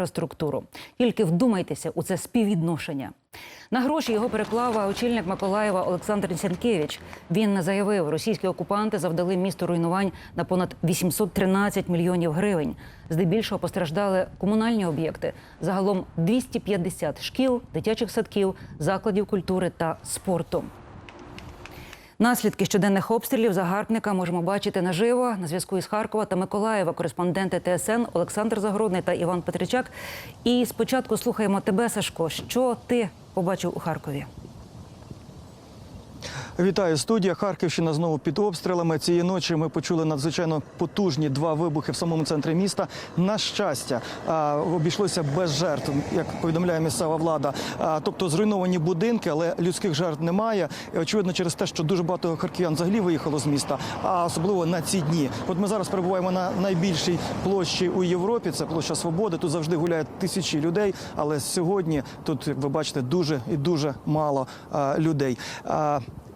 інфраструктуру. Тільки вдумайтеся у це співвідношення. На гроші його переклав очільник Миколаєва Олександр Сянкевич. Він заявив, російські окупанти завдали місту руйнувань на понад 813 мільйонів гривень. Здебільшого постраждали комунальні об'єкти. Загалом 250 шкіл, дитячих садків, закладів культури та спорту. Наслідки щоденних обстрілів загарбника можемо бачити наживо на зв'язку із Харкова та Миколаєва. Кореспонденти ТСН Олександр Загородний та Іван Петричак. І спочатку слухаємо тебе, Сашко. Що ти побачив у Харкові? Вітаю студія. Харківщина знову під обстрілами. Цієї ночі ми почули надзвичайно потужні два вибухи в самому центрі міста. На щастя, обійшлося без жертв, як повідомляє місцева влада. Тобто зруйновані будинки, але людських жертв немає. Очевидно, через те, що дуже багато харків'ян взагалі виїхало з міста, а особливо на ці дні. От ми зараз перебуваємо на найбільшій площі у Європі. Це площа Свободи. Тут завжди гуляють тисячі людей. Але сьогодні тут, як ви бачите, дуже і дуже мало людей.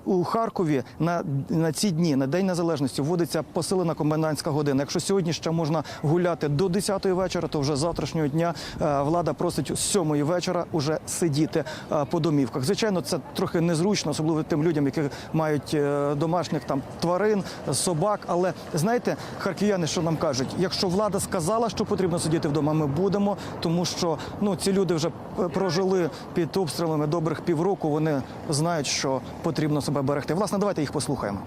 У Харкові на, на ці дні, на День Незалежності, вводиться посилена комендантська година. Якщо сьогодні ще можна гуляти до 10-ї вечора, то вже завтрашнього дня е, влада просить з 7-ї вечора уже сидіти е, по домівках. Звичайно, це трохи незручно, особливо тим людям, які мають е, домашніх там тварин, собак. Але знаєте, харків'яни, що нам кажуть, якщо влада сказала, що потрібно сидіти вдома, ми будемо, тому що ну ці люди вже прожили під обстрілами добрих півроку. Вони знають, що потрібно себе берегти. Власне, давайте їх послухаємо.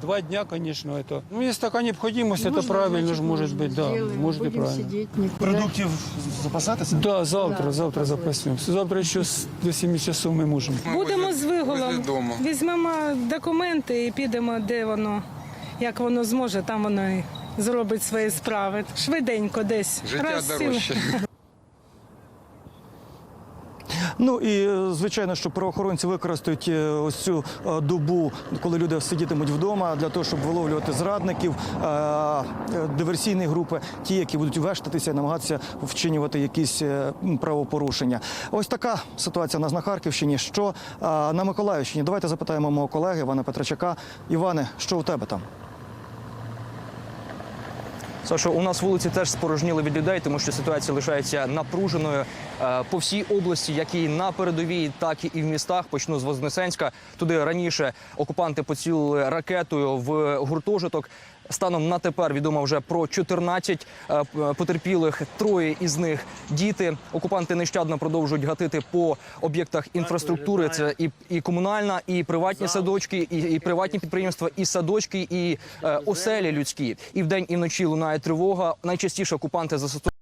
Два дня, конечно, это. Ну, есть такая необходимость, это правильно же может быть, да, может и правильно. Сидеть, никуда. Продуктів запасатися? Да, завтра, завтра запасемся. Завтра еще с- до 7 часов мы можем. Будемо з виголом. Візьмемо документи і підемо, де воно, як воно зможе, там воно і зробить свої справи. Швиденько десь. Життя Раз сіли. дорожче. Ну і е, звичайно, що правоохоронці використають е, ось цю е, добу, коли люди сидітимуть вдома, для того, щоб виловлювати зрадників, диверсійні групи, ті, які будуть вештатися і намагатися вчинювати якісь правопорушення. Ось така ситуація у нас на Харківщині. Що на Миколаївщині? Давайте запитаємо мого колеги Івана Петрачака. Іване, що у тебе там? Сашо, у нас вулиці теж спорожніли від людей, тому що ситуація лишається напруженою е, по всій області, як і на передовій, так і в містах. Почну з Вознесенська. Туди раніше окупанти поцілили ракетою в гуртожиток. Станом на тепер відомо вже про 14 е, потерпілих. Троє із них діти. Окупанти нещадно продовжують гатити по об'єктах інфраструктури. Це і, і комунальна, і приватні садочки, і, і приватні підприємства, і садочки, і е, оселі людські. І вдень, і вночі лунає тривога. Найчастіше окупанти застосовують